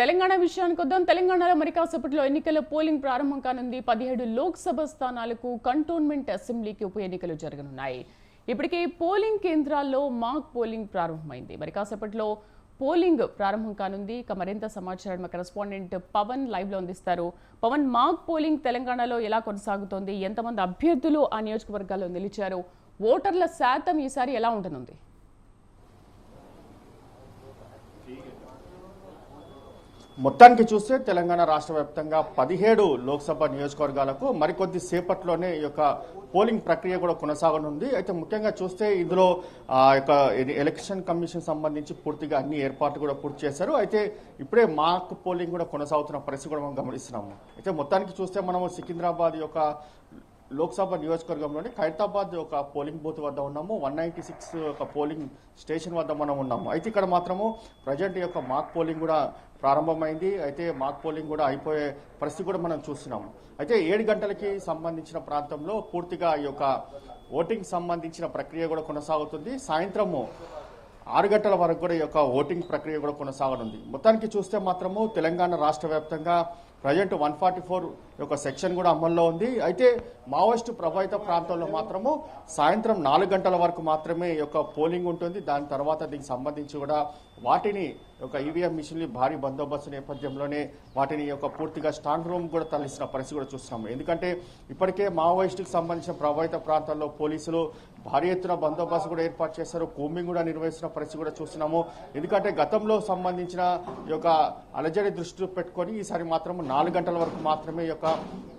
తెలంగాణ విషయానికి వద్దాం. తెలంగాణలో మరి కాసేపట్లో ఎన్నికల పోలింగ్ ప్రారంభం కానుంది. పదిహేడు లోక్సభ స్థానాలకు కంటోన్మెంట్ అసెంబ్లీకి ఉప ఎన్నికలు జరగనున్నాయి. ఇప్పటికే పోలింగ్ కేంద్రాల్లో మాక్ పోలింగ్ ప్రారంభమైంది. మరి కాసేపట్లో పోలింగ్ ప్రారంభం కానుంది. ఇక మరింత సమాచారం మా కరెస్పాండెంట్ పవన్ లైవ్లో అందిస్తారు. పవన్ మాక్ పోలింగ్ తెలంగాణలో ఎలా కొనసాగుతోంది? ఎంతమంది అభ్యర్థులు ఆ నియోజకవర్గాల్లో నిలిచారు? ఓటర్ల శాతం ఈసారి ఎలా ఉండనుంది? మొత్తానికి చూస్తే తెలంగాణ రాష్ట్ర వ్యాప్తంగా పదిహేడు లోక్సభ నియోజకవర్గాలకు మరికొద్ది సేపట్లోనే ఈ యొక్క పోలింగ్ ప్రక్రియ కూడా కొనసాగనుంది. అయితే ముఖ్యంగా చూస్తే ఇందులో ఆ యొక్క ఎలక్షన్ కమిషన్ సంబంధించి పూర్తిగా అన్ని ఏర్పాట్లు కూడా పూర్తి చేశారు. అయితే ఇప్పుడే మాక్ పోలింగ్ కూడా కొనసాగుతున్న పరిస్థితి కూడా మనం గమనిస్తున్నాము. అయితే మొత్తానికి చూస్తే మనము సికింద్రాబాద్ యొక్క లోక్సభ నియోజకవర్గంలోని ఖైరతాబాద్ ఒక పోలింగ్ బూత్ వద్ద ఉన్నాము. వన్ నైన్టీ సిక్స్ ఒక పోలింగ్ స్టేషన్ వద్ద మనం ఉన్నాము. అయితే ఇక్కడ మాత్రము ప్రజెంట్ యొక్క మాక్ పోలింగ్ కూడా ప్రారంభమైంది. అయితే మాక్ పోలింగ్ కూడా అయిపోయే పరిస్థితి కూడా మనం చూస్తున్నాము. అయితే ఏడు గంటలకి సంబంధించిన ప్రాంతంలో పూర్తిగా ఈ యొక్క ఓటింగ్ సంబంధించిన ప్రక్రియ కూడా కొనసాగుతుంది. సాయంత్రము ఆరు గంటల వరకు కూడా ఈ యొక్క ఓటింగ్ ప్రక్రియ కూడా కొనసాగనుంది. మొత్తానికి చూస్తే మాత్రము తెలంగాణ రాష్ట్ర వ్యాప్తంగా ప్రజెంట్ వన్ ఫార్టీ ఫోర్ యొక్క సెక్షన్ కూడా అమల్లో ఉంది. అయితే మావోయిస్టు ప్రభావిత ప్రాంతంలో మాత్రము సాయంత్రం నాలుగు గంటల వరకు మాత్రమే యొక్క పోలింగ్ ఉంటుంది. దాని తర్వాత దీనికి సంబంధించి కూడా వాటిని ఒక ఈవీఎం మిషన్లు భారీ బందోబస్తు నేపథ్యంలోనే వాటిని యొక్క పూర్తిగా స్ట్రాంగ్ రూమ్ కూడా తరలిస్తున్న పరిస్థితి కూడా చూస్తున్నాము. ఎందుకంటే ఇప్పటికే మావోయిస్టుకు సంబంధించిన ప్రభావిత ప్రాంతాల్లో పోలీసులు భారీ ఎత్తున బందోబస్తు కూడా ఏర్పాటు చేశారు. కూంబింగ్ కూడా నిర్వహిస్తున్న పరిస్థితి కూడా చూస్తున్నాము. ఎందుకంటే గతంలో సంబంధించిన ఈ యొక్క అలజడి దృష్టిలో పెట్టుకొని ఈసారి మాత్రం నాలుగు గంటల వరకు మాత్రమే ఈ యొక్క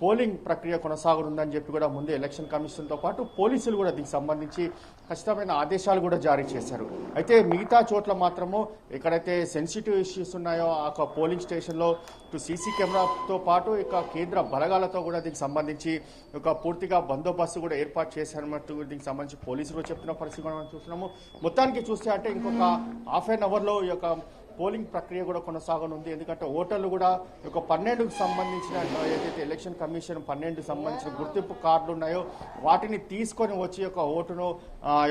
పోలింగ్ ప్రక్రియ కొనసాగనుందని చెప్పి కూడా ముందే ఎలక్షన్ కమిషన్తో పాటు పోలీసులు కూడా దీనికి సంబంధించి ఖచ్చితమైన ఆదేశాలు కూడా జారీ చేశారు. అయితే మిగతా చోట్ల మాత్రము ఎక్కడైతే సెన్సిటివ్ ఇష్యూస్ ఉన్నాయో ఆ యొక్క పోలింగ్ స్టేషన్లో ఇటు సీసీ కెమెరాతో పాటు ఇక కేంద్ర బలగాలతో కూడా దీనికి సంబంధించి ఒక పూర్తిగా బందోబస్తు కూడా ఏర్పాటు చేశారన్నట్టు దీనికి సంబంధించి పోలీసులు చెప్తున్న పరిస్థితి కూడా మనం చూస్తున్నాము. మొత్తానికి చూస్తే అంటే ఇంకొక హాఫ్ అన్ అవర్లో ఈ యొక్క పోలింగ్ ప్రక్రియ కూడా కొనసాగనుంది. ఎందుకంటే ఓటర్లు కూడా ఒక పన్నెండుకు సంబంధించిన ఏదైతే ఎలక్షన్ కమిషన్ పన్నెండుకు సంబంధించిన గుర్తింపు కార్డులు ఉన్నాయో వాటిని తీసుకొని వచ్చి యొక్క ఓటును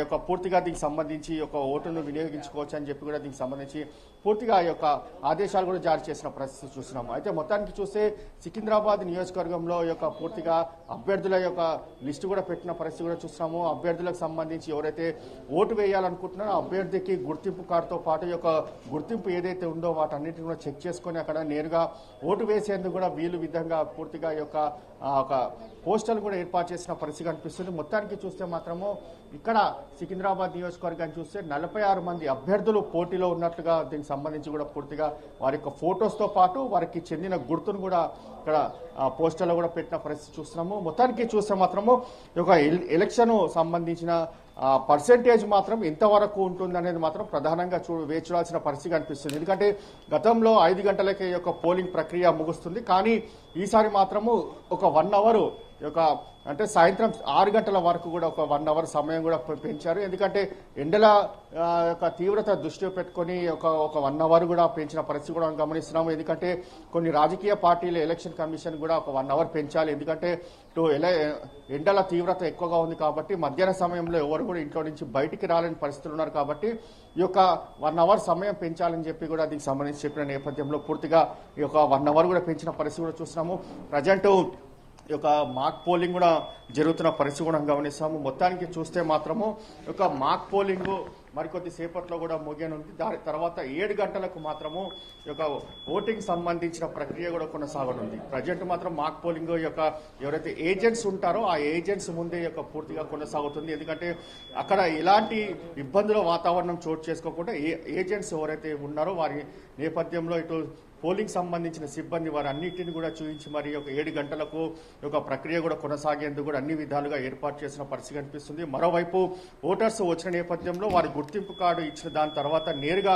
యొక్క పూర్తిగా దీనికి సంబంధించి ఒక యొక్క ఓటును వినియోగించుకోవచ్చు అని చెప్పి కూడా దీనికి సంబంధించి పూర్తిగా ఆ యొక్క ఆదేశాలు కూడా జారీ చేసిన పరిస్థితి చూస్తున్నాము. అయితే మొత్తానికి చూస్తే సికింద్రాబాద్ నియోజకవర్గంలో ఈ యొక్క పూర్తిగా అభ్యర్థుల యొక్క లిస్టు కూడా పెట్టిన పరిస్థితి కూడా చూస్తున్నాము. అభ్యర్థులకు సంబంధించి ఎవరైతే ఓటు వేయాలనుకుంటున్నారో అభ్యర్థికి గుర్తింపు కార్డుతో పాటు ఈ యొక్క గుర్తింపు ఏదైతే ఉందో వాటన్నిటిని కూడా చెక్ చేసుకొని అక్కడ నేరుగా ఓటు వేసేందుకు కూడా వీలు విధంగా పూర్తిగా ఈ యొక్క ఒక పోస్టల్ కూడా ఏర్పాటు చేసిన పరిస్థితి కనిపిస్తుంది. మొత్తానికి చూస్తే మాత్రము ఇక్కడ సికింద్రాబాద్ నియోజకవర్గాన్ని చూస్తే నలభై ఆరు మంది అభ్యర్థులు పోటీలో ఉన్నట్లుగా దీనికి సంబంధించి కూడా పూర్తిగా వారి యొక్క ఫొటోస్తో పాటు వారికి చెందిన గుర్తును కూడా ఇక్కడ పోస్టర్లో కూడా పెట్టిన పరిస్థితి చూస్తున్నాము. మొత్తానికి చూస్తే మాత్రము ఒక ఎల్- ఎలక్షన్ సంబంధించిన పర్సెంటేజ్ మాత్రం ఎంతవరకు ఉంటుంది అనేది మాత్రం ప్రధానంగా చూ వేచూడాల్సిన పరిస్థితి కనిపిస్తుంది. ఎందుకంటే గతంలో ఐదు గంటలకే యొక్క పోలింగ్ ప్రక్రియ ముగుస్తుంది. కానీ ఈసారి మాత్రము ఒక వన్ అవర్ యొక్క అంటే సాయంత్రం ఆరు గంటల వరకు కూడా ఒక వన్ అవర్ సమయం కూడా పెంచారు. ఎందుకంటే ఎండల యొక్క తీవ్రత దృష్టిలో పెట్టుకొని ఒక ఒక వన్ అవర్ కూడా పెంచిన పరిస్థితి కూడా మనం గమనిస్తున్నాము. ఎందుకంటే కొన్ని రాజకీయ పార్టీలు ఎలక్షన్ కమిషన్ కూడా ఒక వన్ అవర్ పెంచాలి. ఎందుకంటే టు ఎండల తీవ్రత ఎక్కువగా ఉంది కాబట్టి మధ్యాహ్న సమయంలో ఎవరు కూడా ఇంట్లో నుంచి బయటికి రాలేని పరిస్థితులు ఉన్నారు కాబట్టి ఈ యొక్క వన్ అవర్ సమయం పెంచాలని చెప్పి కూడా దీనికి సంబంధించి చెప్పిన నేపథ్యంలో పూర్తిగా ఈ యొక్క వన్ అవర్ కూడా పెంచిన పరిస్థితి కూడా చూస్తున్నాము. ప్రజెంట్ యొక్క మాక్ పోలింగ్ కూడా జరుగుతున్న పరిస్థితి కూడా గమనిస్తాము. మొత్తానికి చూస్తే మాత్రము యొక్క మాక్ పోలింగ్ మరికొద్ది సేపట్లో కూడా ముగియనుంది. దాని తర్వాత ఏడు గంటలకు మాత్రము యొక్క ఓటింగ్ సంబంధించిన ప్రక్రియ కూడా కొనసాగనుంది. ప్రజెంట్ మాత్రం మాక్ పోలింగ్ యొక్క ఎవరైతే ఏజెంట్స్ ఉంటారో ఆ ఏజెంట్స్ ముందే యొక్క పూర్తిగా కొనసాగుతుంది. ఎందుకంటే అక్కడ ఎలాంటి ఇబ్బందుల వాతావరణం చోటు చేసుకోకుండా ఏ ఏజెంట్స్ ఎవరైతే ఉన్నారో వారి నేపథ్యంలో ఇటు పోలింగ్ సంబంధించిన సిబ్బంది వారు అన్నింటిని కూడా చూపించి మరి ఒక ఏడు గంటలకు ఈ యొక్క ప్రక్రియ కూడా కొనసాగేందుకు కూడా అన్ని విధాలుగా ఏర్పాటు చేసిన పరిస్థితి కనిపిస్తుంది మరోవైపు ఓటర్స్ వచ్చిన నేపథ్యంలో వారి గుర్తింపు కార్డు ఇచ్చిన దాని తర్వాత నేరుగా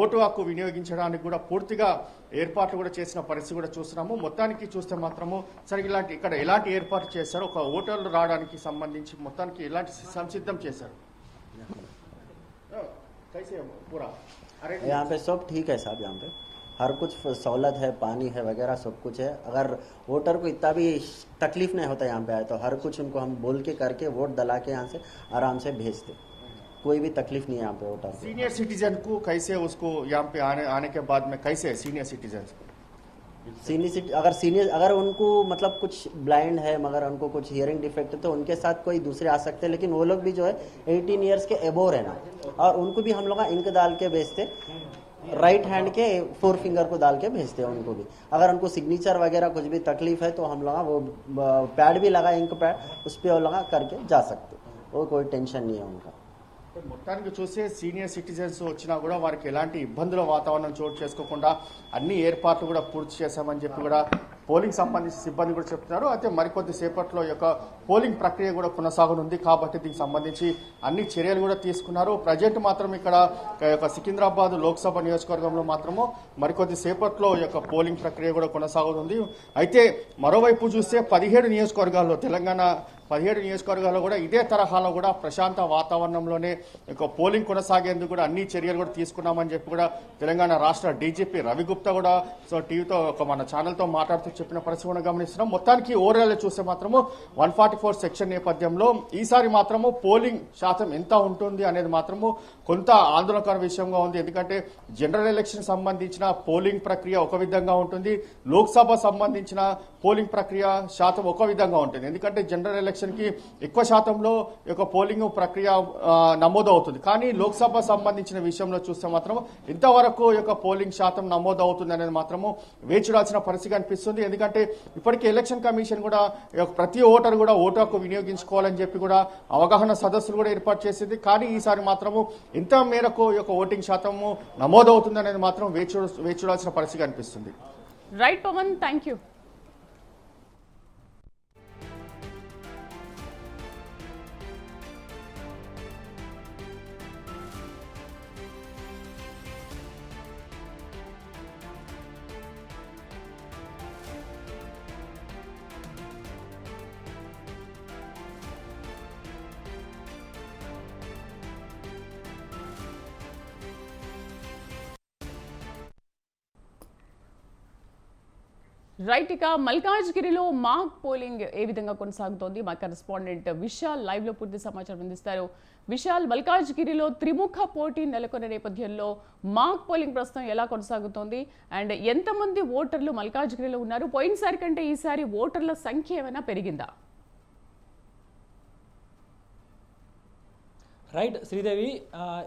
ఓటు హక్కు వినియోగించడానికి కూడా పూర్తిగా ఏర్పాట్లు కూడా చేసిన పరిస్థితి కూడా చూస్తున్నాము మొత్తానికి చూస్తే మాత్రము సరే ఇలాంటి ఇక్కడ ఎలాంటి ఏర్పాటు చేశారు ఒక ఓటర్లు రావడానికి సంబంధించి మొత్తానికి ఎలాంటి సంసిద్ధం చేశారు కైసే పూరా అరే यहाँ पे सब ठीक है साहब यहाँ पे हर कुछ सहूलत है पानी है वगैरह सब कुछ है। अगर वोटर को इतना भी तकलीफ़ नहीं होता यहाँ पे आए तो हर कुछ उनको हम बोल के करके वोट दला के यहाँ से आराम से भेज दे। कोई भी तकलीफ़ नहीं है यहाँ पे वोटर सीनियर सिटीजन को कैसे उसको यहाँ पे आने आने के बाद में कैसे सीनियर सिटीजन को? सीनियर सिटी अगर सीनियर अगर उनको मतलब कुछ ब्लाइंड है मगर उनको कुछ हियरिंग डिफेक्ट है तो उनके साथ कोई दूसरे आ सकते हैं लेकिन वो लोग भी जो है 18 इयर्स के एबोव रहना और उनको भी हम लोग इंक डाल के भेजते। राइट हैंड के फोर फिंगर को डाल के भेजते हैं उनको भी। अगर उनको सिग्नेचर वगैरह कुछ भी तकलीफ़ है तो हम लोग वो पैड भी लगा, इंक पैड, उस पर लगा करके जा सकते वो कोई टेंशन नहीं है उनका। మొత్తానికి చూస్తే సీనియర్ సిటిజన్స్ వచ్చినా కూడా వారికి ఎలాంటి ఇబ్బందుల వాతావరణం చోటు చేసుకోకుండా అన్ని ఏర్పాట్లు కూడా పూర్తి చేశామని చెప్పి కూడా పోలింగ్ సంబంధించిన సిబ్బంది కూడా చెప్తున్నారు. అయితే మరికొద్ది సేపట్లో యొక్క పోలింగ్ ప్రక్రియ కూడా కొనసాగనుంది. కాబట్టి దీనికి సంబంధించి అన్ని చర్యలు కూడా తీసుకున్నారు. ప్రజెంట్ మాత్రం ఇక్కడ యొక్క సికింద్రాబాద్ లోక్సభ నియోజకవర్గంలో మాత్రము మరికొద్ది సేపట్లో యొక్క పోలింగ్ ప్రక్రియ కూడా కొనసాగుతుంది అయితే మరోవైపు చూస్తే పదిహేడు నియోజకవర్గాల్లో తెలంగాణ పదిహేడు నియోజకవర్గాల్లో కూడా ఇదే తరహాలో కూడా ప్రశాంత వాతావరణంలోనే ఈ పోలింగ్ కొనసాగేందుకు కూడా అన్ని చర్యలు కూడా తీసుకున్నామని చెప్పి కూడా తెలంగాణ రాష్ట్ర డీజీపీ రవిగుప్తా కూడా సో టీవీతో ఒక మన ఛానల్తో మాట్లాడుతూ చెప్పిన పరిస్థితి కూడా గమనిస్తున్నాం. మొత్తానికి ఓవరాల్ చూస్తే మాత్రము వన్ ఫార్టీ ఫోర్ సెక్షన్ నేపథ్యంలో ఈసారి మాత్రము పోలింగ్ శాతం ఎంత ఉంటుంది అనేది మాత్రము కొంత ఆందోళనకర విషయంగా ఉంది. ఎందుకంటే జనరల్ ఎలక్షన్ సంబంధించిన పోలింగ్ ప్రక్రియ ఒక విధంగా ఉంటుంది. లోక్సభ సంబంధించిన పోలింగ్ ప్రక్రియ శాతం ఒక విధంగా ఉంటుంది. ఎందుకంటే జనరల్ ఎలక్షన్కి ఎక్కువ శాతంలో యొక్క పోలింగ్ ప్రక్రియ నమోదు నమోదవుతుంది. కానీ లోక్సభ సంబంధించిన విషయంలో చూస్తే మాత్రం ఇంతవరకు యొక్క పోలింగ్ శాతం నమోదవుతుంది అనేది మాత్రము వేచిరాల్సిన పరిస్థితి కనిపిస్తుంది. ఎందుకంటే ఇప్పటికే ఎలక్షన్ కమిషన్ కూడా ప్రతి ఓటర్ కూడా ఓటు హక్కు వినియోగించుకోవాలని చెప్పి కూడా అవగాహన సదస్సులు కూడా ఏర్పాటు చేసింది. కానీ ఈసారి మాత్రము ఇంత మేరకు యొక్క ఓటింగ్ శాతము నమోదవుతుంది అనేది మాత్రం వేచి చూడ- పరిస్థితి కనిపిస్తుంది. Right Pavan thank you right ఇక మల్కాజ్గిరిలో మాక్ పోలింగ్ ఏ విధంగా కొనసాగుతోంది? మా కరెస్పాండెంట్ విశాల్ లైవ్లో పూర్తి సమాచారం అందిస్తారు. విశాల్ మల్కాజ్గిరిలో త్రిముఖ పోటీ నెలకొన్న నేపథ్యంలో మాక్ పోలింగ్ ప్రస్తుతం ఎలా కొనసాగుతోంది? అండ్ ఎంతమంది ఓటర్లు మల్కాజ్గిరిలో ఉన్నారు? పోయినసారి కంటే ఈసారి ఓటర్ల సంఖ్య ఏమైనా పెరిగిందా? రైట్? శ్రీదేవి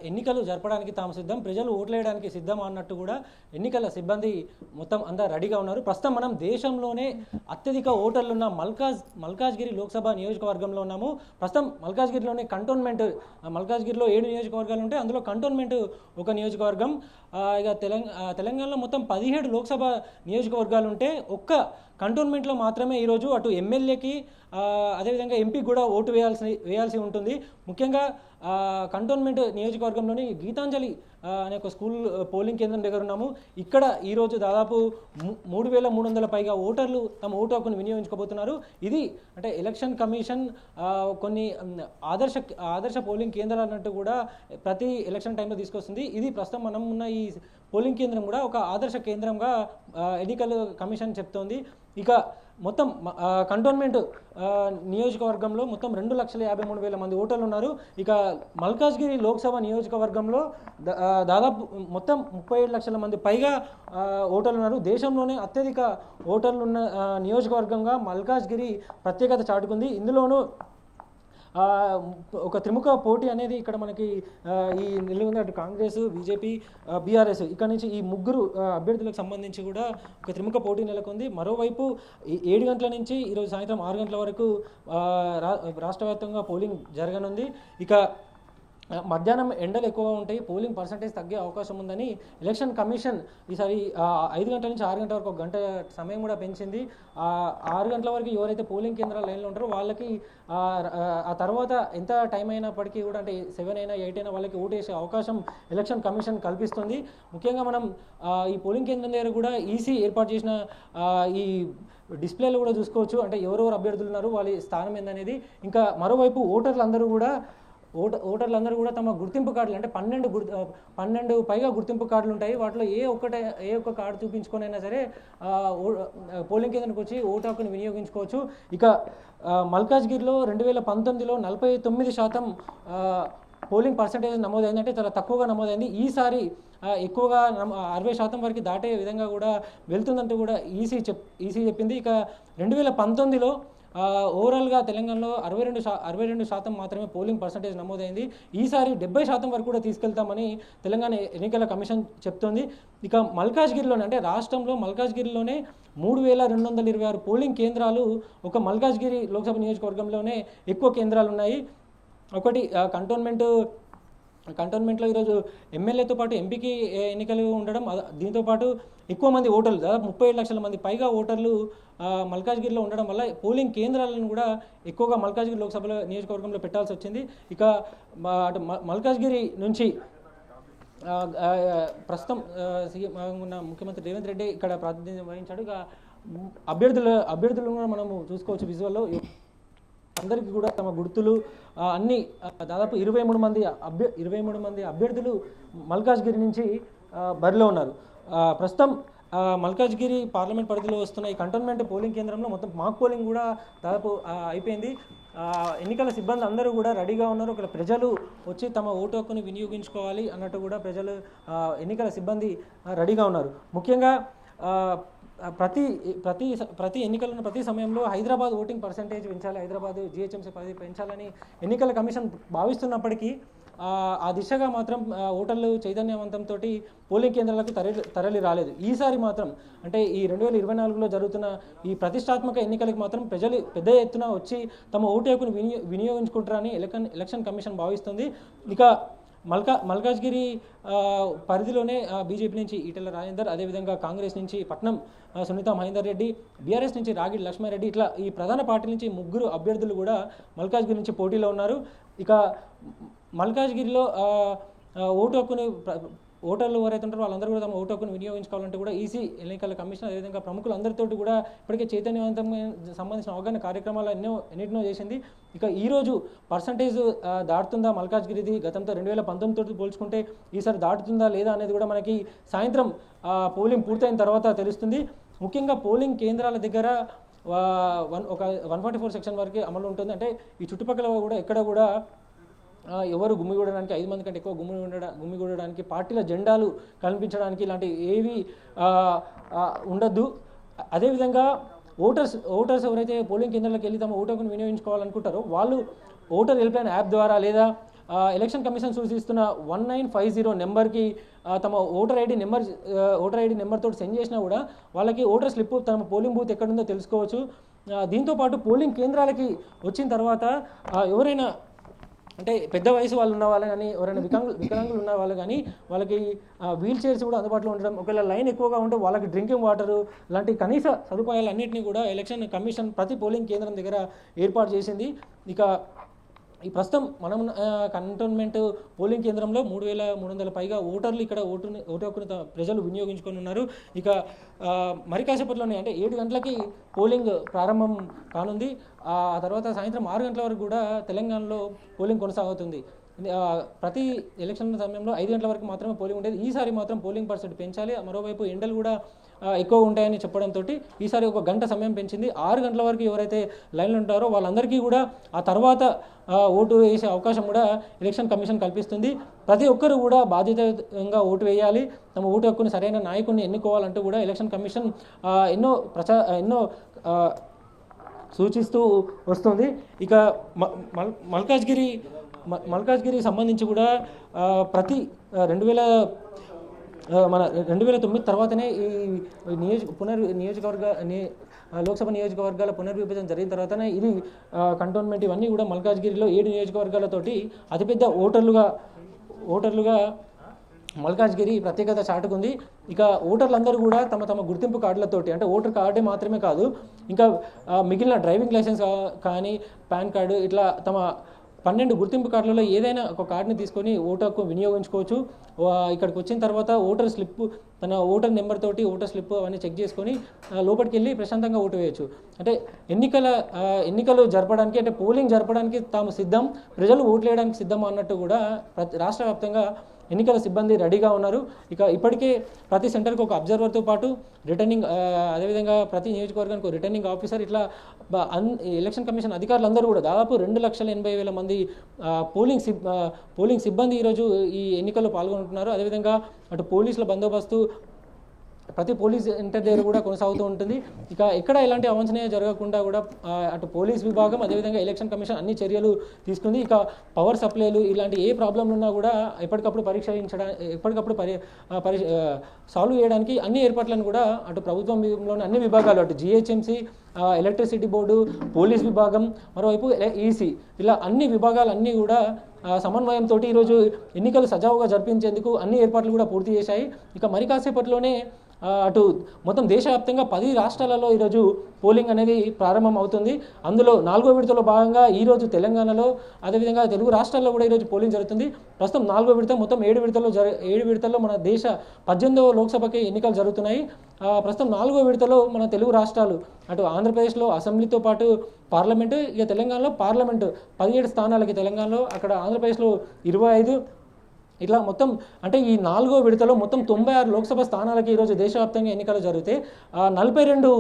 ఎన్నికలు జరపడానికి తాము సిద్ధం ప్రజలు ఓట్లేయడానికి సిద్ధం అన్నట్టు కూడా ఎన్నికల సిబ్బంది మొత్తం అంతా రెడీగా ఉన్నారు. ప్రస్తుతం మనం దేశంలోనే అత్యధిక ఓటర్లు ఉన్న మల్కాజ్ మల్కాజ్గిరి లోక్సభ నియోజకవర్గంలో ఉన్నాము. ప్రస్తుతం మల్కాజ్గిరిలోనే కంటోన్మెంట్ మల్కాజ్గిరిలో ఏడు నియోజకవర్గాలు ఉంటాయి. అందులో కంటోన్మెంట్ ఒక నియోజకవర్గం. ఇక తెలంగాణ తెలంగాణలో మొత్తం పదిహేడు లోక్సభ నియోజకవర్గాలు ఉంటే ఒక్క కంటోన్మెంట్లో మాత్రమే ఈరోజు అటు ఎమ్మెల్యేకి అదేవిధంగా ఎంపీకి కూడా ఓటు వేయాల్సి వేయాల్సి ఉంటుంది. ముఖ్యంగా కంటోన్మెంట్ నియోజకవర్గంలోని గీతాంజలి అనే ఒక స్కూల్ పోలింగ్ కేంద్రం దగ్గర ఉన్నాము. ఇక్కడ ఈరోజు దాదాపు మూడు వేల మూడు వందల పైగా ఓటర్లు తమ ఓటు హక్కును వినియోగించుకోబోతున్నారు. ఇది అంటే ఎలక్షన్ కమిషన్ కొన్ని ఆదర్శ ఆదర్శ పోలింగ్ కేంద్రాలు అన్నట్టు కూడా ప్రతి ఎలక్షన్ టైంలో తీసుకొస్తుంది. ఇది ప్రస్తుతం మనం ఉన్న ఈ పోలింగ్ కేంద్రం కూడా ఒక ఆదర్శ కేంద్రంగా ఎన్నికల కమిషన్ చెప్తోంది. ఇక మొత్తం కంటోన్మెంట్ నియోజకవర్గంలో మొత్తం రెండు లక్షల యాభై మూడు వేల మంది ఓటర్లు ఉన్నారు. ఇక మల్కాజ్గిరి లోక్సభ నియోజకవర్గంలో దాదాపు మొత్తం ముప్పై ఏడు లక్షల మంది పైగా ఓటర్లు ఉన్నారు. దేశంలోనే అత్యధిక ఓటర్లు ఉన్న నియోజకవర్గంగా మల్కాజ్గిరి ప్రత్యేకత చాటుకుంది. ఇందులోనూ ఒక త్రిముఖ పోటీ అనేది ఇక్కడ మనకి ఈ నిలువుంది అటు కాంగ్రెస్ బీజేపీ బీఆర్ఎస్ ఇక్కడ నుంచి ఈ ముగ్గురు అభ్యర్థులకు సంబంధించి కూడా ఒక త్రిముఖ పోటీ నెలకొంది. మరోవైపు ఈ ఏడు గంటల నుంచి ఈరోజు సాయంత్రం ఆరు గంటల వరకు రా- రాష్ట్ర వ్యాప్తంగా పోలింగ్ జరగనుంది. ఇక మధ్యాహ్నం ఎండలు ఎక్కువగా ఉంటాయి పోలింగ్ పర్సంటేజ్ తగ్గే అవకాశం ఉందని ఎలక్షన్ కమిషన్ ఈసారి ఐదు గంటల నుంచి ఆరు గంటల వరకు ఒక గంట సమయం కూడా పెంచింది. ఆరు గంటల వరకు ఎవరైతే పోలింగ్ కేంద్రాల లైన్లో ఉంటారో వాళ్ళకి ఆ, తర్వాత ఎంత టైం అయినప్పటికీ కూడా అంటే సెవెన్ అయినా ఎయిట్ అయినా వాళ్ళకి ఓటు వేసే అవకాశం ఎలక్షన్ కమిషన్ కల్పిస్తుంది. ముఖ్యంగా మనం ఈ పోలింగ్ కేంద్రం దగ్గర కూడా ఈసీ ఏర్పాటు చేసిన ఈ డిస్ప్లేలో కూడా చూసుకోవచ్చు. అంటే ఎవరెవరు అభ్యర్థులు ఉన్నారు వాళ్ళ స్థానం ఏందనేది. ఇంకా మరోవైపు ఓటర్లు అందరూ కూడా ఓట ఓటర్లందరూ కూడా తమ గుర్తింపు కార్డులు అంటే పన్నెండు గుర్తు పన్నెండు పైగా గుర్తింపు కార్డులు ఉంటాయి. వాటిలో ఏ ఒక్కటే ఏ ఒక్క కార్డు చూపించుకొనైనా సరే ఓ- పోలింగ్ కేంద్రానికి వచ్చి ఓటు హక్కును వినియోగించుకోవచ్చు. ఇక మల్కాజ్గిరిలో రెండు వేల పంతొమ్మిదిలో నలభై తొమ్మిది శాతం పోలింగ్ పర్సంటేజ్ నమోదైంది అంటే చాలా తక్కువగా నమోదైంది. ఈసారి ఎక్కువగా అరవై శాతం వరకు దాటే విధంగా కూడా వెళ్తుందంటూ కూడా ఈసీ చెప్ ఈసీ చెప్పింది. ఇక రెండు వేల పంతొమ్మిదిలో ఓవరాల్గా తెలంగాణలో అరవై రెండు శా అరవై రెండు శాతం మాత్రమే పోలింగ్ పర్సంటేజ్ నమోదైంది. ఈసారి డెబ్బై శాతం వరకు కూడా తీసుకెళ్తామని తెలంగాణ ఎన్నికల కమిషన్ చెప్తోంది. ఇక మల్కాజ్గిరిలోనే అంటే రాష్ట్రంలో మల్కాజ్గిరిలోనే మూడు వేల రెండు వందల ఇరవై ఆరు పోలింగ్ కేంద్రాలు ఒక మల్కాజ్గిరి లోక్సభ నియోజకవర్గంలోనే ఎక్కువ కేంద్రాలు ఉన్నాయి. ఒకటి కంటోన్మెంట్ కంటోన్మెంట్లో ఈరోజు ఎమ్మెల్యేతో పాటు ఎంపీకి ఎన్నికలు ఉండడం దీంతో పాటు ఎక్కువ మంది ఓటర్లు దాదాపు ముప్పై ఏడు లక్షల మంది పైగా ఓటర్లు మల్కాజ్గిరిలో ఉండడం వల్ల పోలింగ్ కేంద్రాలను కూడా ఎక్కువగా మల్కాజ్గిరి లోక్సభలో నియోజకవర్గంలో పెట్టాల్సి వచ్చింది. ఇక అటు మ- మల్కాజ్గిరి నుంచి ప్రస్తుతం సీఎం ఉన్న ముఖ్యమంత్రి రేవంత్ రెడ్డి ఇక్కడ ప్రాతినిధ్యం వహించాడు. ఇక అభ్యర్థుల అభ్యర్థులను కూడా మనము చూసుకోవచ్చు విజువల్లో అందరికీ కూడా తమ గుర్తులు అన్ని దాదాపు ఇరవై మూడు మంది అభ్య ఇరవై మూడు మంది అభ్యర్థులు మల్కాజ్గిరి నుంచి బరిలో ఉన్నారు. ప్రస్తుతం మల్కాజ్గిరి పార్లమెంట్ పరిధిలో వస్తున్న ఈ కంటోన్మెంట్ పోలింగ్ కేంద్రంలో మొత్తం మాక్ పోలింగ్ కూడా దాదాపు అయిపోయింది. ఎన్నికల సిబ్బంది అందరూ కూడా రెడీగా ఉన్నారు. ఇక్కడ ప్రజలు వచ్చి తమ ఓటు హక్కుని వినియోగించుకోవాలి అన్నట్టు కూడా ప్రజలు ఎన్నికల సిబ్బంది రెడీగా ఉన్నారు. ముఖ్యంగా ప్రతి ప్రతి ప్రతి ఎన్నికలను ప్రతి సమయంలో హైదరాబాద్ ఓటింగ్ పర్సంటేజ్ పెంచాలి హైదరాబాద్ జిహెచ్ఎంసీ పరిధి పెంచాలని ఎన్నికల కమిషన్ భావిస్తున్నప్పటికీ ఆ, దిశగా మాత్రం ఓటర్లు చైతన్యవంతంతో పోలింగ్ కేంద్రాలకు తరలి తరలి రాలేదు. ఈసారి మాత్రం అంటే ఈ రెండు వేల ఇరవై నాలుగులో జరుగుతున్న ఈ ప్రతిష్టాత్మక ఎన్నికలకు మాత్రం ప్రజలు పెద్ద ఎత్తున వచ్చి తమ ఓటు హక్కును వినియో వినియోగించుకుంటారని ఎలక్షన్ ఎలక్షన్ కమిషన్ భావిస్తుంది. ఇక మల్కా మల్కాజ్గిరి ఆ, పరిధిలోనే బీజేపీ నుంచి ఈటెల రాజేందర్ అదేవిధంగా కాంగ్రెస్ నుంచి పట్నం సునీత మహేందర్ రెడ్డి బీఆర్ఎస్ నుంచి రాగిడి లక్ష్మారెడ్డి ఇట్లా ఈ ప్రధాన పార్టీ నుంచి ముగ్గురు అభ్యర్థులు కూడా మల్కాజ్గిరి నుంచి పోటీలో ఉన్నారు. ఇక మల్కాజ్గిరిలో ఓటు హక్కుని ఓటర్లు ఎవరైతే ఉంటారో వాళ్ళందరూ కూడా తమ ఓటు హక్కును వినియోగించుకోవాలంటే కూడా ఈసీ ఎన్నికల కమిషన్ అదేవిధంగా ప్రముఖులు కూడా ఇప్పటికే చైతన్యవంతమైన సంబంధించిన అవగాహన కార్యక్రమాలు ఎన్నో ఎన్నిటినో చేసింది. ఇక ఈరోజు పర్సంటేజ్ దాటుతుందా మల్కాజ్గిరిది? గతంతో రెండు వేల పంతొమ్మిదితో పోల్చుకుంటే ఈసారి దాటుతుందా లేదా అనేది కూడా మనకి సాయంత్రం పోలింగ్ పూర్తయిన తర్వాత తెలుస్తుంది. ముఖ్యంగా పోలింగ్ కేంద్రాల దగ్గర వన్ ఒక వన్ ఫార్టీ ఫోర్ సెక్షన్ వరకు అమలు ఉంటుంది. అంటే ఈ చుట్టుపక్కల కూడా ఎక్కడ కూడా ఎవరు గుమ్మిగూడడానికి ఐదు మంది కంటే ఎక్కువ గుమ్మి గుమ్మిగూడడానికి పార్టీల జెండాలు కనిపించడానికి ఇలాంటి ఏవి ఉండద్దు. అదేవిధంగా ఓటర్స్ ఓటర్స్ ఎవరైతే పోలింగ్ కేంద్రాలకు వెళ్ళి తమ ఓటర్ను వినియోగించుకోవాలనుకుంటారో వాళ్ళు ఓటర్ హెల్ప్లైన్ యాప్ ద్వారా లేదా ఎలక్షన్ కమిషన్ సూచిస్తున్న వన్ నైన్ ఫైవ్ జీరో నెంబర్కి తమ voter ID number voter ID నెంబర్తో సెండ్ చేసినా కూడా వాళ్ళకి ఓటర్ స్లిప్ తమ పోలింగ్ బూత్ ఎక్కడుందో తెలుసుకోవచ్చు. దీంతోపాటు దీంతో పాటు పోలింగ్ కేంద్రాలకి వచ్చిన తర్వాత ఎవరైనా అంటే పెద్ద వయసు వాళ్ళు ఉన్న వాళ్ళు కానీ ఎవరైనా వికలాంగులు వికలాంగులు ఉన్న వాళ్ళు కానీ వాళ్ళకి వీల్ చైర్స్ కూడా అందుబాటులో ఉండడం ఒకవేళ లైన్ ఎక్కువగా ఉంటే వాళ్ళకి డ్రింకింగ్ వాటర్ లాంటి కనీస సదుపాయాలు అన్నింటినీ కూడా ఎలక్షన్ కమిషన్ ప్రతి పోలింగ్ కేంద్రం దగ్గర ఏర్పాటు చేసింది. ఇక ఈ ప్రస్తుతం మనం కంటోన్మెంట్ పోలింగ్ కేంద్రంలో మూడు వేల మూడు వందల పైగా ఓటర్లు ఇక్కడ ఓటుని ఓటు హక్కును త- ప్రజలు వినియోగించుకొని ఉన్నారు. ఇక ఆ, మరి కాసేపట్లోనే అంటే ఏడు గంటలకి పోలింగ్ ప్రారంభం కానుంది. ఆ తర్వాత సాయంత్రం ఆరు గంటల వరకు కూడా తెలంగాణలో పోలింగ్ కొనసాగుతుంది. ప్రతి ఎలక్షన్ సమయంలో ఐదు గంటల వరకు మాత్రమే పోలింగ్ ఉండేది. ఈసారి మాత్రం పోలింగ్ పర్సెంట్ పెంచాలి. మరోవైపు ఎండలు కూడా ఎక్కువ ఉంటాయని చెప్పడంతో ఈసారి ఒక గంట సమయం పెంచింది. ఆరు గంటల వరకు ఎవరైతే లైన్లో ఉంటారో వాళ్ళందరికీ కూడా ఆ తర్వాత ఓటు వేసే అవకాశం కూడా ఎలక్షన్ కమిషన్ కల్పిస్తుంది. ప్రతి ఒక్కరు కూడా బాధ్యతంగా ఓటు వేయాలి. తమ ఓటు హక్కుని సరైన నాయకుడిని ఎన్నుకోవాలంటూ కూడా ఎలక్షన్ కమిషన్ ఎన్నో ప్రచా ఎన్నో సూచిస్తూ వస్తుంది. ఇక మల్ మల్కాజ్గిరి మ- మల్కాజ్గిరి సంబంధించి కూడా ప్రతి రెండు వేల మన రెండు వేల తొమ్మిది తర్వాతనే ఈ నియోజక పునర్ నియోజకవర్గ లోక్సభ నియోజకవర్గాల పునర్విభజన జరిగిన తర్వాతనే ఇది కంటోన్మెంట్ ఇవన్నీ కూడా మల్కాజ్గిరిలో ఏడు నియోజకవర్గాలతోటి అతిపెద్ద ఓటర్లుగా ఓటర్లుగా మల్కాజ్గిరి ప్రత్యేకత చాటుకుంది. ఇక ఓటర్లందరూ కూడా తమ తమ గుర్తింపు కార్డులతోటి అంటే ఓటర్ కార్డే మాత్రమే కాదు ఇంకా మిగిలిన డ్రైవింగ్ లైసెన్స్ కానీ పాన్ కార్డు ఇట్లా తమ పన్నెండు గుర్తింపు కార్డులలో ఏదైనా ఒక కార్డుని తీసుకొని ఓటు హక్కు వినియోగించుకోవచ్చు. ఇక్కడికి వచ్చిన తర్వాత ఓటర్ స్లిప్ తన ఓటర్ నెంబర్ తోటి ఓటర్ స్లిప్ అవన్నీ చెక్ చేసుకొని లోపలికి వెళ్ళి ప్రశాంతంగా ఓటు వేయచ్చు. అంటే ఎన్నికల ఎన్నికలు జరపడానికి అంటే పోలింగ్ జరపడానికి తాము సిద్ధం ప్రజలు ఓట్లు వేయడానికి సిద్ధం అన్నట్టు కూడా ప్రతి రాష్ట్ర వ్యాప్తంగా ఎన్నికల సిబ్బంది రెడీగా ఉన్నారు. ఇక ఇప్పటికే ప్రతి సెంటర్కి ఒక అబ్జర్వర్తో పాటు రిటర్నింగ్ అదేవిధంగా ప్రతి నియోజకవర్గానికి ఒక రిటర్నింగ్ ఆఫీసర్ ఇట్లా అన్ ఎలక్షన్ కమిషన్ అధికారులందరూ కూడా దాదాపు రెండు లక్షల ఎనభై వేల మంది పోలింగ్ సిబ్ పోలింగ్ సిబ్బంది ఈరోజు ఈ ఎన్నికల్లో పాల్గొంటున్నారు. అదేవిధంగా అటు పోలీసుల బందోబస్తు ప్రతి పోలీస్ ఇంటర్ దగ్గర కూడా కొనసాగుతూ ఉంటుంది. ఇక ఎక్కడ ఎలాంటి అవాంఛనీయ జరగకుండా కూడా అటు పోలీస్ విభాగం అదేవిధంగా ఎలక్షన్ కమిషన్ అన్ని చర్యలు తీసుకుంది. ఇక పవర్ సప్లైలు ఇలాంటి ఏ ప్రాబ్లంలు ఉన్నా కూడా ఎప్పటికప్పుడు పరీక్షించడా ఎప్పటికప్పుడు పరి పరి సాల్వ్ చేయడానికి అన్ని ఏర్పాట్లను కూడా అటు ప్రభుత్వంలోని అన్ని విభాగాలు అటు జిహెచ్ఎంసీ ఎలక్ట్రిసిటీ బోర్డు పోలీస్ విభాగం మరోవైపు ఈసీ ఇలా అన్ని విభాగాలు అన్నీ కూడా సమన్వయంతో ఈరోజు ఎన్నికలు సజావుగా జరిపించేందుకు అన్ని ఏర్పాట్లు కూడా పూర్తి చేశాయి. ఇక మరి కాసేపట్లోనే అటు మొత్తం దేశవ్యాప్తంగా పది రాష్ట్రాలలో ఈరోజు పోలింగ్ అనేది ప్రారంభం అవుతుంది. అందులో నాలుగో విడతలో భాగంగా ఈరోజు తెలంగాణలో అదేవిధంగా తెలుగు రాష్ట్రాల్లో కూడా ఈరోజు పోలింగ్ జరుగుతుంది. ప్రస్తుతం నాలుగో విడత మొత్తం ఏడు విడతల్లో జరు ఏడు విడతల్లో మన దేశ పద్దెనిమిదవ లోక్సభకి ఎన్నికలు జరుగుతున్నాయి. ప్రస్తుతం నాలుగో విడతలో మన తెలుగు రాష్ట్రాలు అటు ఆంధ్రప్రదేశ్లో అసెంబ్లీతో పాటు పార్లమెంటు ఇక తెలంగాణలో పార్లమెంటు పదిహేడు స్థానాలకి తెలంగాణలో అక్కడ ఆంధ్రప్రదేశ్లో ఇరవై ఐదు. ఇట్లా మొత్తం అంటే ఈ నాలుగో విడతలో మొత్తం తొంభై ఆరు లోక్సభ స్థానాలకి ఈరోజు దేశవ్యాప్తంగా ఎన్నికలు జరిగితే ఆ, నలభై రెండు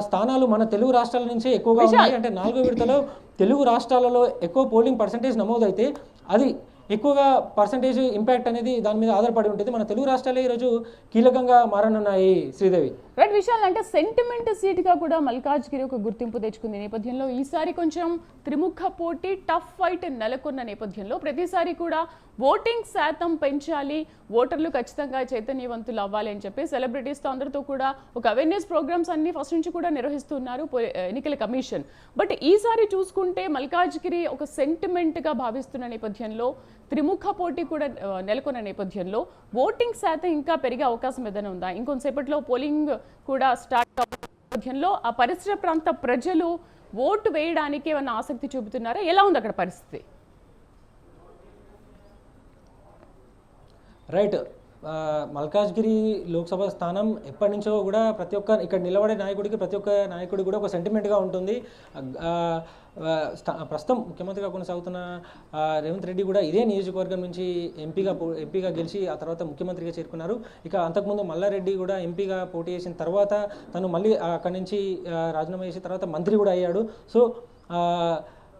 స్థానాలు మన తెలుగు రాష్ట్రాల నుంచే ఎక్కువగా ఉన్నాయి. అంటే నాలుగో విడతలో తెలుగు రాష్ట్రాలలో ఎక్కువ పోలింగ్ పర్సంటేజ్ నమోదైతే అది ఎక్కువగా పర్సంటేజ్ ఇంపాక్ట్ అనేది దాని మీద ఆధారపడి ఉంటుంది. మన తెలుగు రాష్ట్రాలే ఈరోజు కీలకంగా మారనున్నాయి శ్రీదేవి. రైట్ విషయాలు అంటే సెంటిమెంట్ సీట్గా కూడా మల్కాజ్గిరి ఒక గుర్తింపు తెచ్చుకుంది నేపథ్యంలో. ఈసారి కొంచెం త్రిముఖ పోటీ టఫ్ ఫైట్ నెలకొన్న నేపథ్యంలో ప్రతిసారి కూడా ఓటింగ్ శాతం పెంచాలి ఓటర్లు ఖచ్చితంగా చైతన్యవంతులు అవ్వాలి అని చెప్పి సెలబ్రిటీస్తో అందరితో కూడా ఒక అవేర్నెస్ ప్రోగ్రామ్స్ అన్ని ఫస్ట్ నుంచి కూడా నిర్వహిస్తున్నారు పో- ఎన్నికల కమిషన్. బట్ ఈసారి చూసుకుంటే మల్కాజ్గిరి ఒక సెంటిమెంట్గా భావిస్తున్న నేపథ్యంలో త్రిముఖ పోటీ కూడా నెలకొన్న నేపథ్యంలో ఓటింగ్ శాతం ఇంకా పెరిగే అవకాశం ఏదైనా ఉందా? ఇంకొంతసేపట్లో పోలింగ్ కూడా స్టార్ట్ నేపథ్యంలో ఆ పరిసర ప్రాంత ప్రజలు ఓటు వేయడానికి ఏమైనా ఆసక్తి చూపుతున్నారా? ఎలా ఉంది అక్కడ పరిస్థితి? రైట్. మల్కాజ్గిరి లోక్సభ స్థానం ఎప్పటి నుంచో కూడా ప్రతి ఒక్క ఇక్కడ నిలబడే నాయకుడికి ప్రతి ఒక్క నాయకుడికి కూడా ఒక సెంటిమెంట్గా ఉంటుంది. స్థా- ప్రస్తుతం ముఖ్యమంత్రిగా కొనసాగుతున్న రేవంత్ రెడ్డి కూడా ఇదే నియోజకవర్గం నుంచి ఎంపీగా పో- ఎంపీగా గెలిచి ఆ తర్వాత ముఖ్యమంత్రిగా చేరుకున్నారు. ఇక అంతకుముందు మల్లారెడ్డి కూడా ఎంపీగా పోటీ చేసిన తర్వాత తను మళ్ళీ అక్కడి నుంచి రాజీనామా చేసిన తర్వాత మంత్రి కూడా అయ్యాడు. సో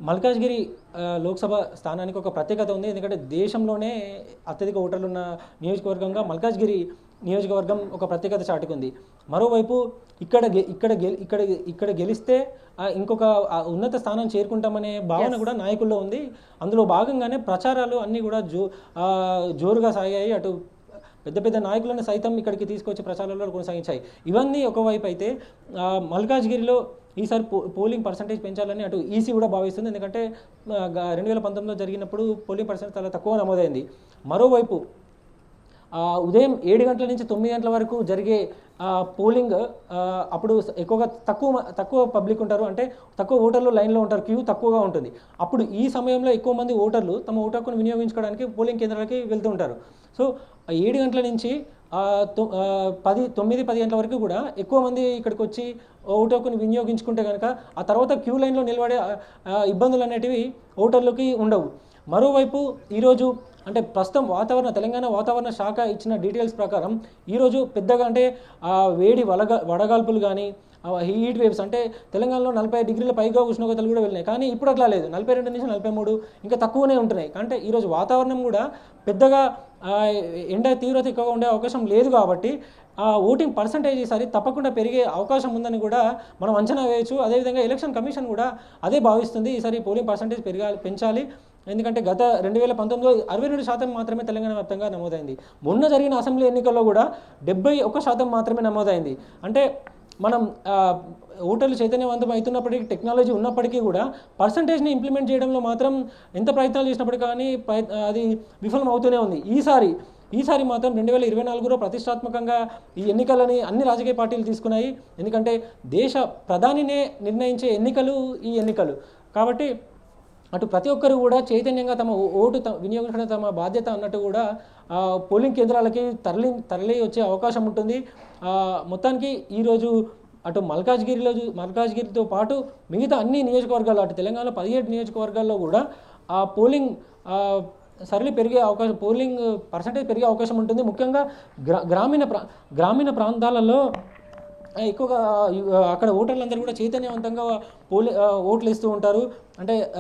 మల్కాజ్గిరి లోక్సభ స్థానానికి ఒక ప్రత్యేకత ఉంది. ఎందుకంటే దేశంలోనే అత్యధిక ఓటర్లు ఉన్న నియోజకవర్గంగా మల్కాజ్గిరి నియోజకవర్గం ఒక ప్రత్యేకత చాటుకుంది. మరోవైపు ఇక్కడ గె- ఇక్కడ ఇక్కడ ఇక్కడ గెలిస్తే ఇంకొక ఉన్నత స్థానం చేరుకుంటామనే భావన కూడా నాయకుల్లో ఉంది. అందులో భాగంగానే ప్రచారాలు అన్నీ కూడా జో జోరుగా సాగాయి. అటు పెద్ద పెద్ద నాయకులను సైతం ఇక్కడికి తీసుకొచ్చి ప్రచారాల్లో కొనసాగించాయి. ఇవన్నీ ఒకవైపు అయితే మల్కాజ్గిరిలో ఈసారి పో పోలింగ్ పర్సంటేజ్ పెంచాలని అటు ఈసీ కూడా భావిస్తుంది. ఎందుకంటే రెండు వేల పంతొమ్మిదిలో జరిగినప్పుడు పోలింగ్ పర్సెంట్ చాలా తక్కువ నమోదైంది. మరోవైపు ఉదయం ఏడు గంటల నుంచి తొమ్మిది గంటల వరకు జరిగే పోలింగ్ అప్పుడు ఎక్కువగా తక్కువ మ- తక్కువ పబ్లిక్ ఉంటారు. అంటే తక్కువ ఓటర్లు లైన్లో ఉంటారు. క్యూ తక్కువగా ఉంటుంది. అప్పుడు ఈ సమయంలో ఎక్కువ మంది ఓటర్లు తమ ఓటు హక్కును వినియోగించుకోవడానికి పోలింగ్ కేంద్రాలకి వెళ్తూ ఉంటారు. సో ఏడు గంటల నుంచి పది తొమ్మిది పది గంటల వరకు కూడా ఎక్కువ మంది ఇక్కడికి వచ్చి ఓటు వినియోగించుకుంటే కనుక ఆ తర్వాత క్యూ లైన్లో నిలబడే ఇబ్బందులు అనేటివి ఓటర్లకి ఉండవు. మరోవైపు ఈరోజు అంటే ప్రస్తుతం వాతావరణ తెలంగాణ వాతావరణ శాఖ ఇచ్చిన డీటెయిల్స్ ప్రకారం ఈరోజు పెద్దగా అంటే వేడి వడగా వడగాల్పులు కానీ హీట్ వేవ్స్ అంటే తెలంగాణలో నలభై డిగ్రీల పైగా ఉష్ణోగ్రతలు కూడా వెళ్ళినాయి. కానీ ఇప్పుడు అట్లా లేదు. నలభై రెండు నుంచి నలభై మూడు ఇంకా తక్కువనే ఉంటున్నాయి. అంటే ఈరోజు వాతావరణం కూడా పెద్దగా ఎండ తీవ్రత ఎక్కువగా ఉండే అవకాశం లేదు కాబట్టి ఆ ఓటింగ్ పర్సంటేజ్ ఈసారి తప్పకుండా పెరిగే అవకాశం ఉందని కూడా మనం అంచనా వేయచ్చు. అదేవిధంగా ఎలక్షన్ కమిషన్ కూడా అదే భావిస్తుంది. ఈసారి పోలింగ్ పర్సంటేజ్ పెరగాలి పెంచాలి. ఎందుకంటే గత రెండు వేల పంతొమ్మిదిలో అరవై రెండు శాతం మాత్రమే తెలంగాణ వ్యాప్తంగా నమోదైంది. మొన్న జరిగిన అసెంబ్లీ ఎన్నికల్లో కూడా డెబ్బై ఒక్క శాతం మాత్రమే నమోదైంది. అంటే మనం ఓటర్లు చైతన్యవంతం అవుతున్నప్పటికీ టెక్నాలజీ ఉన్నప్పటికీ కూడా పర్సంటేజ్ని ఇంప్లిమెంట్ చేయడంలో మాత్రం ఎంత ప్రయత్నాలు చేసినప్పటికీ కానీ అది విఫలం అవుతూనే ఉంది. ఈసారి ఈసారి మాత్రం రెండు వేల ఇరవై నాలుగులో ప్రతిష్టాత్మకంగా ఈ ఎన్నికలని అన్ని రాజకీయ పార్టీలు తీసుకున్నాయి. ఎందుకంటే దేశ ప్రధానినే నిర్ణయించే ఎన్నికలు ఈ ఎన్నికలు. కాబట్టి అటు ప్రతి ఒక్కరు కూడా చైతన్యంగా తమ ఓటు త- వినియోగించడం తమ బాధ్యత అన్నట్టు కూడా పోలింగ్ కేంద్రాలకి తరలి తరలి వచ్చే అవకాశం ఉంటుంది. మొత్తానికి ఈరోజు అటు మల్కాజ్గిరిలో మల్కాజ్గిరితో పాటు మిగతా అన్ని నియోజకవర్గాలు అటు తెలంగాణలో పదిహేడు నియోజకవర్గాల్లో కూడా ఆ పోలింగ్ సరళి పెరిగే అవకాశం పోలింగ్ పర్సంటేజ్ పెరిగే అవకాశం ఉంటుంది. ముఖ్యంగా గ్రా గ్రామీణ ప్రా గ్రామీణ ప్రాంతాలలో ఎక్కువగా అక్కడ ఓటర్లందరూ కూడా చైతన్యవంతంగా పోలి ఓట్లు వేస్తూ ఉంటారు. అంటే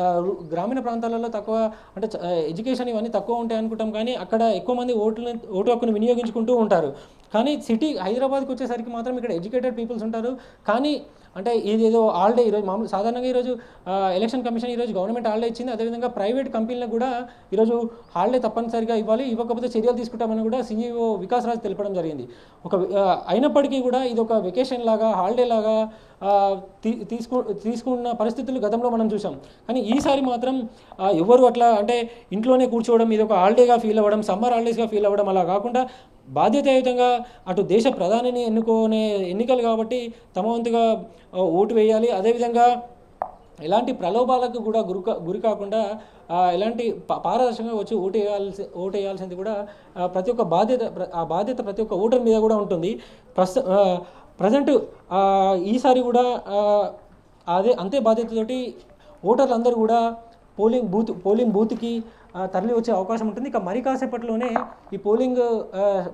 గ్రామీణ ప్రాంతాలలో తక్కువ అంటే చ- ఎడ్యుకేషన్ ఇవన్నీ తక్కువ ఉంటాయి అనుకుంటాం కానీ అక్కడ ఎక్కువ మంది ఓట్లు ఓటు హక్కును వినియోగించుకుంటూ ఉంటారు. కానీ సిటీ హైదరాబాద్కి వచ్చేసరికి మాత్రం ఇక్కడ ఎడ్యుకేటెడ్ పీపుల్స్ ఉంటారు. కానీ అంటే ఇది ఏదో ఆల్డే ఈరోజు మామూలు సాధారణంగా ఈరోజు ఎలక్షన్ కమిషన్ ఈరోజు గవర్నమెంట్ హాలిడే ఇచ్చింది. అదేవిధంగా ప్రైవేట్ కంపెనీలకు కూడా ఈరోజు హాలిడే తప్పనిసరిగా ఇవ్వాలి. ఇవ్వకపోతే చర్యలు తీసుకుంటామని కూడా సీఈఓ వికాస్ రాజ్ తెలపడం జరిగింది. ఒక అయినప్పటికీ కూడా ఇది ఒక వెకేషన్ లాగా హాలిడే లాగా తీ తీసుకు తీసుకున్న పరిస్థితులు గతంలో మనం చూసాం కానీ ఈసారి మాత్రం ఎవరు అట్లా అంటే ఇంట్లోనే కూర్చోవడం ఇది ఒక హాలిడేగా ఫీల్ అవ్వడం సమ్మర్ హాలిడేస్గా ఫీల్ అవ్వడం అలా కాకుండా బాధ్యతాయుతంగా అటు దేశ ప్రధానిని ఎన్నుకునే ఎన్నికలు కాబట్టి తమ వంతుగా ఓటు వేయాలి. అదేవిధంగా ఎలాంటి ప్రలోభాలకు కూడా గురి గురి కాకుండా ఎలాంటి పారదర్శకంగా వచ్చి ఓటు వేయాల్సి ఓటు వేయాల్సింది కూడా ప్రతి ఒక్క బాధ్యత ఆ బాధ్యత ప్రతి ఒక్క ఓటర్ మీద కూడా ఉంటుంది. ప్రస్తు ప్రజెంట్ ఈసారి కూడా అదే అంతే బాధ్యతతోటి ఓటర్లందరూ కూడా పోలింగ్ బూత్ పోలింగ్ బూత్కి తరలి వచ్చే అవకాశం ఉంటుంది. ఇక మరి కాసేపట్లోనే ఈ పోలింగ్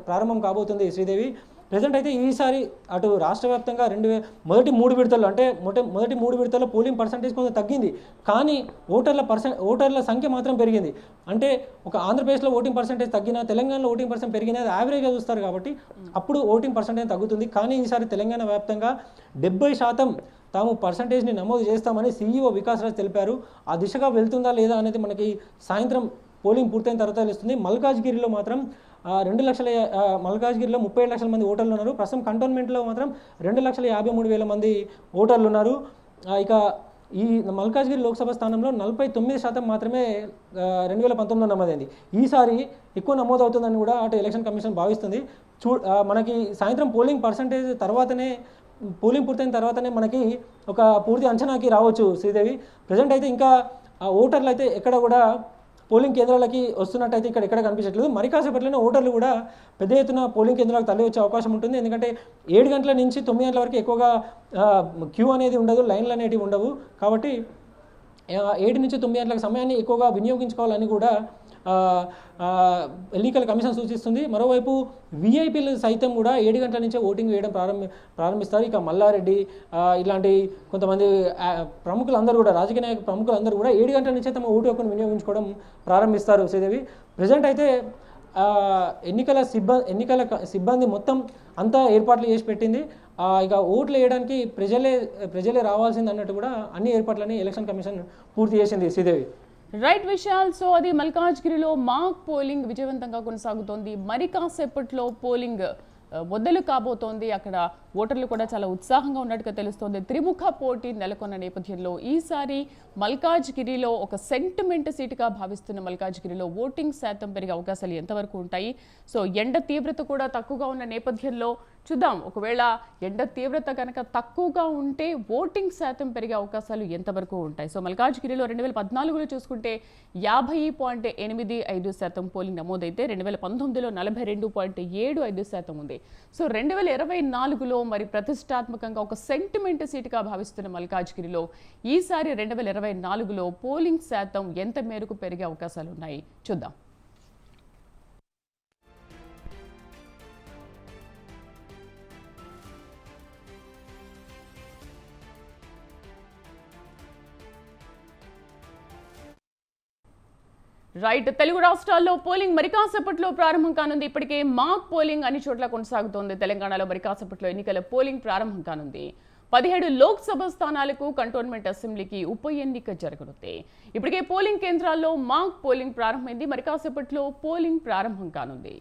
ప్రారంభం కాబోతుంది శ్రీదేవి. ప్రజెంట్ అయితే ఈసారి అటు రాష్ట్ర వ్యాప్తంగా రెండు మొదటి మూడు విడతల్లో అంటే మొదటి మొదటి మూడు విడతల్లో పోలింగ్ పర్సంటేజ్ కొంచెం తగ్గింది. కానీ ఓటర్ల పర్సెంట్ ఓటర్ల సంఖ్య మాత్రం పెరిగింది. అంటే ఒక ఆంధ్రప్రదేశ్లో ఓటింగ్ పర్సంటేజ్ తగ్గినా తెలంగాణలో ఓటింగ్ పర్సెంట్ పెరిగినా అది యావరేజ్గా చూస్తారు కాబట్టి అప్పుడు ఓటింగ్ పర్సంటేజ్ తగ్గుతుంది. కానీ ఈసారి తెలంగాణ వ్యాప్తంగా డెబ్బై శాతం తాము పర్సంటేజ్ని నమోదు చేస్తామని సీఈఓ వికాస్ రాజ్ తెలిపారు. ఆ దిశగా వెళ్తుందా లేదా అనేది మనకి సాయంత్రం పోలింగ్ పూర్తయిన తర్వాత తెలుస్తుంది. మల్కాజ్గిరిలో మాత్రం రెండు లక్షల మల్కాజ్గిరిలో ముప్పై ఏడు లక్షల మంది ఓటర్లు ఉన్నారు. ప్రస్తుతం కంటోన్మెంట్లో మాత్రం రెండు లక్షల యాభై మూడు వేల మంది ఓటర్లు ఉన్నారు. ఇక ఈ మల్కాజ్గిరి లోక్సభ స్థానంలో నలభై తొమ్మిది శాతం మాత్రమే రెండు వేల పంతొమ్మిదిలో నమోదైంది. ఈసారి ఎక్కువ నమోదు అవుతుందని కూడా అటు ఎలక్షన్ కమిషన్ భావిస్తుంది. చూ మనకి సాయంత్రం పోలింగ్ పర్సంటేజ్ తర్వాతనే పోలింగ్ పూర్తయిన తర్వాతనే మనకి ఒక పూర్తి అంచనాకి రావచ్చు శ్రీదేవి. ప్రజెంట్ అయితే ఇంకా ఆ ఓటర్లు అయితే ఎక్కడ కూడా పోలింగ్ కేంద్రాలకి వస్తున్నట్టయితే ఇక్కడ ఎక్కడ కనిపించట్లేదు. మరి కాసేపట్లోనే ఓటర్లు కూడా పెద్ద ఎత్తున పోలింగ్ కేంద్రాలకు తరలి వచ్చే అవకాశం ఉంటుంది. ఎందుకంటే ఏడు గంటల నుంచి తొమ్మిది గంటల వరకు ఎక్కువగా క్యూ అనేది ఉండదు లైన్లు అనేటివి ఉండవు. కాబట్టి ఏడు నుంచి తొమ్మిది గంటల సమయాన్ని ఎక్కువగా వినియోగించుకోవాలని కూడా ఎన్నికల కమిషన్ సూచిస్తుంది. మరోవైపు వీఐపీలు సైతం కూడా ఏడు గంటల నుంచే ఓటింగ్ వేయడం ప్రారంభ ప్రారంభిస్తారు. ఇక మల్లారెడ్డి ఇలాంటి కొంతమంది ప్రముఖులందరూ కూడా రాజకీయ నాయక ప్రముఖులందరూ కూడా ఏడు గంటల నుంచే తమ ఓటు హక్కును వినియోగించుకోవడం ప్రారంభిస్తారు శ్రీదేవి. ప్రజెంట్ అయితే ఎన్నికల సిబ్బంది ఎన్నికల సిబ్బంది మొత్తం అంతా ఏర్పాట్లు చేసి పెట్టింది. ఇక ఓట్లు వేయడానికి ప్రజలే ప్రజలే రావాల్సింది అన్నట్టు కూడా అన్ని ఏర్పాట్లని ఎలక్షన్ కమిషన్ పూర్తి చేసింది శ్రీదేవి. రైట్ విశాల్ సో అది మల్కాజ్గిరిలో మాక్ పోలింగ్ విజయవంతంగా కొనసాగుతోంది. మరి కాసేపట్లో పోలింగ్ ఆ, మొదలు కాబోతోంది. అక్కడ ఓటర్లు కూడా చాలా ఉత్సాహంగా ఉన్నట్టుగా తెలుస్తోంది. త్రిముఖ పోటీ నెలకొన్న నేపథ్యంలో ఈసారి మల్కాజ్గిరిలో ఒక సెంటిమెంట్ సీటుగా భావిస్తున్న మల్కాజ్గిరిలో ఓటింగ్ శాతం పెరిగే అవకాశాలు ఎంతవరకు ఉంటాయి? సో ఎండ తీవ్రత కూడా తక్కువగా ఉన్న నేపథ్యంలో చూద్దాం. ఒకవేళ ఎండ తీవ్రత కనుక తక్కువగా ఉంటే ఓటింగ్ శాతం పెరిగే అవకాశాలు ఎంతవరకు ఉంటాయి? సో మల్కాజ్గిరిలో రెండు వేల పద్నాలుగులో చూసుకుంటే యాభై పాయింట్ ఎనిమిది ఐదు శాతం పోలింగ్ నమోదైతే రెండు వేల పంతొమ్మిదిలో నలభై రెండు పాయింట్ ఏడు ఐదు శాతం ఉంది. సో రెండు వేల ఇరవై నాలుగులో మరి ప్రతిష్టాత్మకంగా ఒక సెంటిమెంట్ సీటుగా భావిస్తున్న మల్కాజ్గిరిలో ఈసారి రెండు వేల ఇరవై నాలుగులో పోలింగ్ శాతం ఎంత మేరకు పెరిగే అవకాశాలు ఉన్నాయి? చూద్దాం. రైట్ తెలుగు రాష్ట్రాల్లో పోలింగ్ మరి కాసేపట్లో ప్రారంభం కానుంది. ఇప్పటికే మాక్ పోలింగ్ అన్ని చోట్ల కొనసాగుతోంది. తెలంగాణలో మరి కాసేపట్లో ఎన్నికల పోలింగ్ ప్రారంభం కానుంది. పదిహేడు లోక్సభ స్థానాలకు కంటోన్మెంట్ అసెంబ్లీకి ఉప ఎన్నిక జరగనుంది. ఇప్పటికే పోలింగ్ కేంద్రాల్లో మాక్ పోలింగ్ ప్రారంభమైంది. మరి కాసేపట్లో పోలింగ్ ప్రారంభం కానుంది.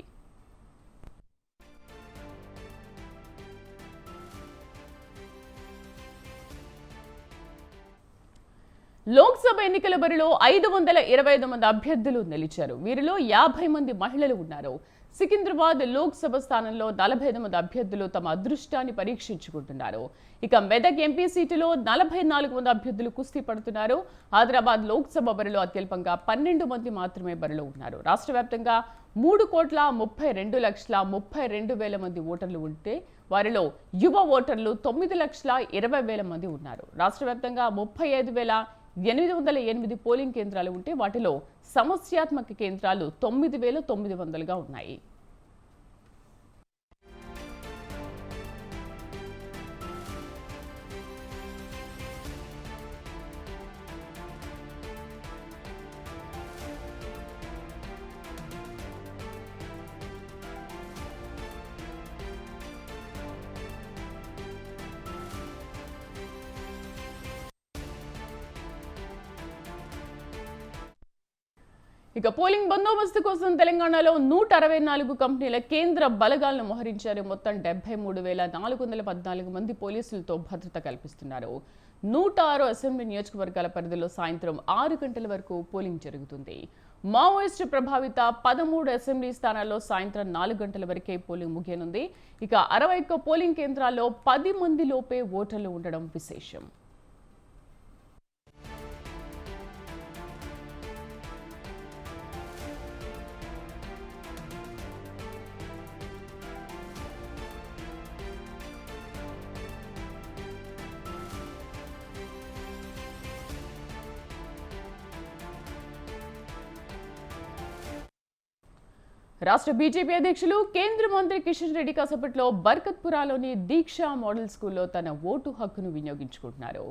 లోక్సభ ఎన్నికల బరిలో ఐదు వందల ఇరవై ఐదు మంది అభ్యర్థులు నిలిచారు. వీరిలో యాభై మంది మహిళలు ఉన్నారు. సికింద్రాబాద్ లోక్సభ స్థానంలో నలభై ఐదు మంది అభ్యర్థులు తమ అదృష్టాన్ని పరీక్షించుకుంటున్నారు. ఇక మెదక్ ఎంపీ సీటులో నలభై నాలుగు మంది అభ్యర్థులు కుస్తీ పడుతున్నారు. హైదరాబాద్ లోక్సభ బరిలో అత్యల్పంగా పన్నెండు మంది మాత్రమే బరిలో ఉన్నారు. రాష్ట్ర వ్యాప్తంగా మూడు కోట్ల ముప్పై రెండు లక్షల ముప్పై రెండు వేల మంది ఓటర్లు ఉంటే వారిలో యువ ఓటర్లు తొమ్మిది లక్షల ఇరవై వేల మంది ఉన్నారు. రాష్ట్ర వ్యాప్తంగా ముప్పై ఐదు వేల ఎనిమిది వందల ఎనిమిది పోలింగ్ కేంద్రాలు ఉంటే వాటిలో సమస్యాత్మక కేంద్రాలు తొమ్మిది వేల తొమ్మిది వందలుగా ఉన్నాయి. ఇక పోలింగ్ బందోబస్తు కోసం తెలంగాణలో నూట అరవై నాలుగు కంపెనీల కేంద్ర బలగాలను మోహరించారు. మొత్తం డెబ్బై మూడు వేల నాలుగు వందల పద్నాలుగు మంది పోలీసులతో భద్రత కల్పిస్తున్నారు. నూట ఆరు అసెంబ్లీ నియోజకవర్గాల పరిధిలో సాయంత్రం ఆరు గంటల వరకు పోలింగ్ జరుగుతుంది. మావోయిస్టు ప్రభావిత పదమూడు అసెంబ్లీ స్థానాల్లో సాయంత్రం నాలుగు గంటల వరకే పోలింగ్ ముగియనుంది. ఇక అరవై ఒక్క పోలింగ్ కేంద్రాల్లో పది మంది లోపే ఓటర్లు ఉండడం విశేషం. రాష్ట్ర బీజేపీ అధ్యక్షులు కేంద్ర మంత్రి కిషన్ రెడ్డి కాసేపట్లో బర్కత్పురాలోని దీక్షా మోడల్ స్కూల్లో తన ఓటు హక్కును వినియోగించుకుంటున్నారు.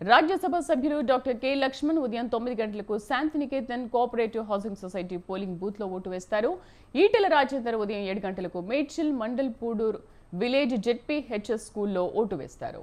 రాజ్యసభ సభ్యులు డాక్టర్ కె లక్ష్మణ్ ఉదయం తొమ్మిది గంటలకు Shantiniketan cooperative housing society polling బూత్లో ఓటు వేస్తారు. ఈటెల రాజేందర్ ఉదయం ఏడు గంటలకు Medchal mandal Pudur village ZP HS స్కూల్లో ఓటు వేస్తారు.